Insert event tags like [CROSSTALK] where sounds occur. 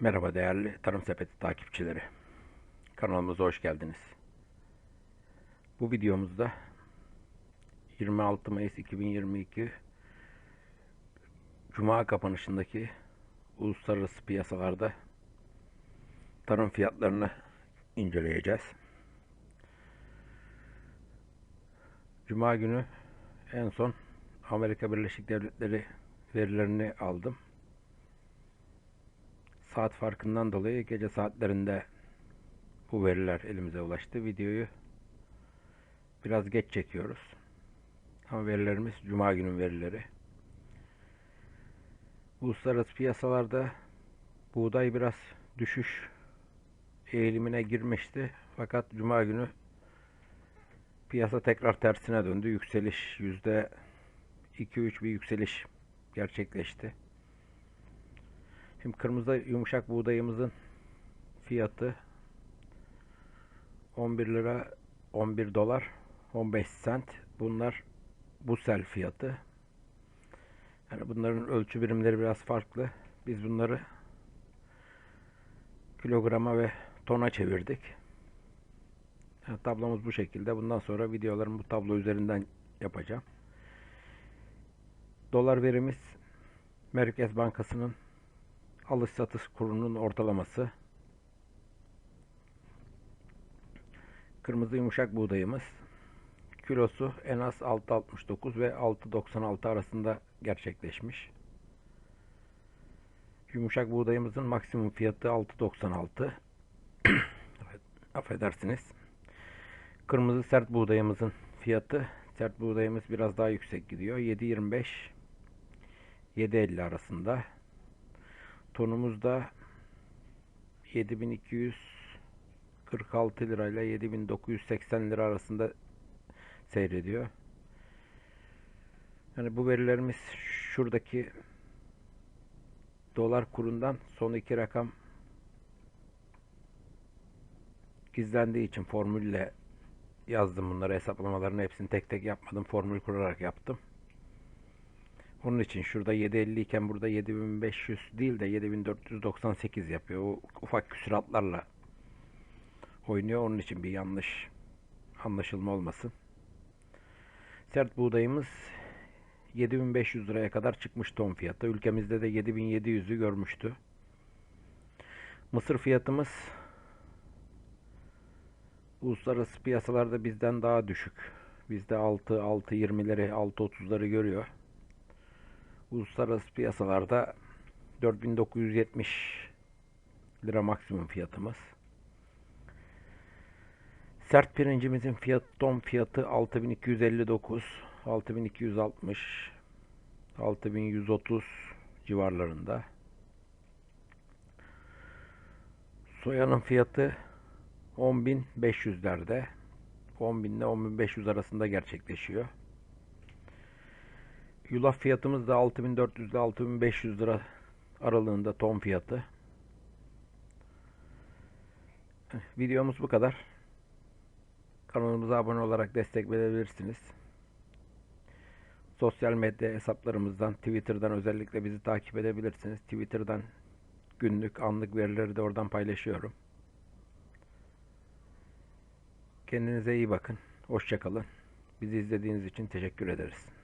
Merhaba değerli Tarım Sepeti takipçileri. Kanalımıza hoş geldiniz. Bu videomuzda 26 Mayıs 2022 Cuma kapanışındaki uluslararası piyasalarda tarım fiyatlarını inceleyeceğiz. Cuma günü en son Amerika Birleşik Devletleri verilerini aldım saat farkından dolayı gece saatlerinde bu veriler elimize ulaştı. Videoyu biraz geç çekiyoruz. Ama verilerimiz Cuma günün verileri. Uluslararası piyasalarda buğday biraz düşüş eğilimine girmişti. Fakat Cuma günü piyasa tekrar tersine döndü. Yükseliş yüzde 2-3 bir yükseliş gerçekleşti. Şimdi kırmızı yumuşak buğdayımızın fiyatı 11 lira 11 dolar 15 sent. Bunlar bu sel fiyatı. Yani bunların ölçü birimleri biraz farklı. Biz bunları kilograma ve tona çevirdik. Yani tablomuz bu şekilde. Bundan sonra videolarımı bu tablo üzerinden yapacağım. Dolar verimiz Merkez Bankası'nın alış satış kurunun ortalaması. Kırmızı yumuşak buğdayımız. Kilosu en az 6.69 ve 6.96 arasında gerçekleşmiş. Yumuşak buğdayımızın maksimum fiyatı 6.96. [CLEARS THROAT] Affedersiniz. Kırmızı sert buğdayımızın fiyatı sert buğdayımız biraz daha yüksek gidiyor. 7.25 7.50 arasında. Tonumuz da 7246 lirayla 7980 lira arasında seyrediyor. Yani bu verilerimiz şuradaki dolar kurundan son iki rakam gizlendiği için formülle yazdım bunları hesaplamalarını hepsini tek tek yapmadım formül kurarak yaptım. Onun için şurada 750 iken burada 7500 değil de 7498 yapıyor. O ufak küsuratlarla oynuyor. Onun için bir yanlış anlaşılma olmasın. Sert buğdayımız 7500 liraya kadar çıkmış ton fiyatı. Ülkemizde de 7700'ü görmüştü. Mısır fiyatımız uluslararası piyasalarda bizden daha düşük. Bizde 6 6.20'leri 6.30'ları görüyor uluslararası piyasalarda 4970 lira maksimum fiyatımız. Sert pirincimizin fiyat ton fiyatı 6259, 6260, 6130 civarlarında. Soyanın fiyatı 10.500'lerde. 10.000 ile 10.500 arasında gerçekleşiyor. Yulaf fiyatımız da 6400 ile 6500 lira aralığında ton fiyatı. Videomuz bu kadar. Kanalımıza abone olarak destek verebilirsiniz. Sosyal medya hesaplarımızdan, Twitter'dan özellikle bizi takip edebilirsiniz. Twitter'dan günlük, anlık verileri de oradan paylaşıyorum. Kendinize iyi bakın. Hoşçakalın. Bizi izlediğiniz için teşekkür ederiz.